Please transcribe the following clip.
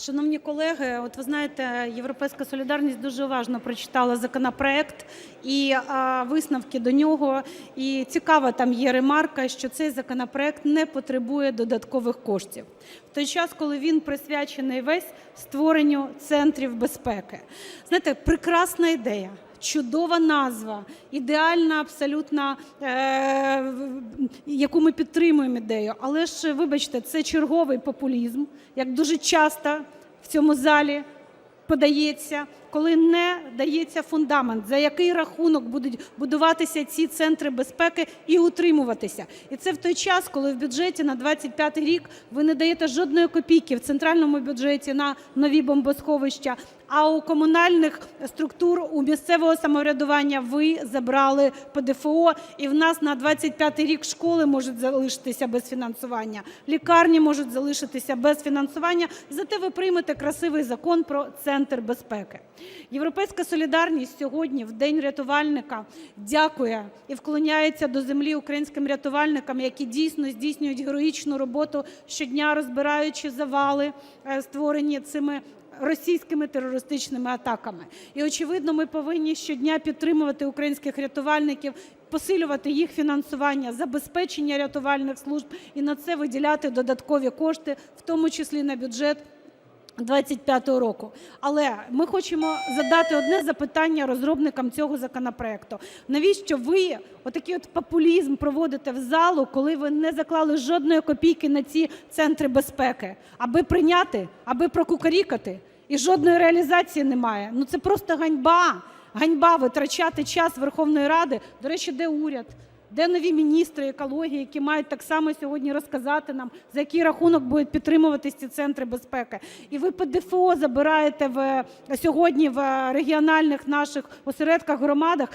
Шановні колеги, от ви знаєте, "Європейська солідарність" дуже уважно прочитала законопроект і висновки до нього. І цікава там є ремарка, що цей законопроект не потребує додаткових коштів. В той час, коли він присвячений весь створенню центрів безпеки. Знаєте, прекрасна ідея. Чудова назва, ідеальна абсолютно, е, яку ми підтримуємо ідею. Але ж, вибачте, це черговий популізм, як дуже часто в цьому залі подається, коли не дається фундамент, за який рахунок будуть будуватися ці центри безпеки і утримуватися. І це в той час, коли в бюджеті на 25 рік ви не даєте жодної копійки в центральному бюджеті на нові бомбосховища, а у комунальних структур, у місцевого самоврядування ви забрали ПДФО, і в нас на 25 рік школи можуть залишитися без фінансування, лікарні можуть залишитися без фінансування, зате ви приймете красивий закон про центр безпеки. "Європейська солідарність" сьогодні, в День рятувальника, дякує і вклоняється до землі українським рятувальникам, які дійсно здійснюють героїчну роботу щодня, розбираючи завали, е, створені цими російськими терористичними атаками. І, очевидно, ми повинні щодня підтримувати українських рятувальників, посилювати їх фінансування, забезпечення рятувальних служб і на це виділяти додаткові кошти, в тому числі на бюджет 25-го року. Але ми хочемо задати одне запитання розробникам цього законопроекту. Навіщо ви отакий от популізм проводите в залу, коли ви не заклали жодної копійки на ці центри безпеки? Аби прийняти, аби прокукарікати? І жодної реалізації немає. Ну це просто ганьба. Ганьба витрачати час Верховної Ради. До речі, де уряд? Де нові міністри екології, які мають так само сьогодні розказати нам, за який рахунок будуть підтримуватись ці центри безпеки? І ви ПДФО забираєте сьогодні в регіональних наших осередках, громадах,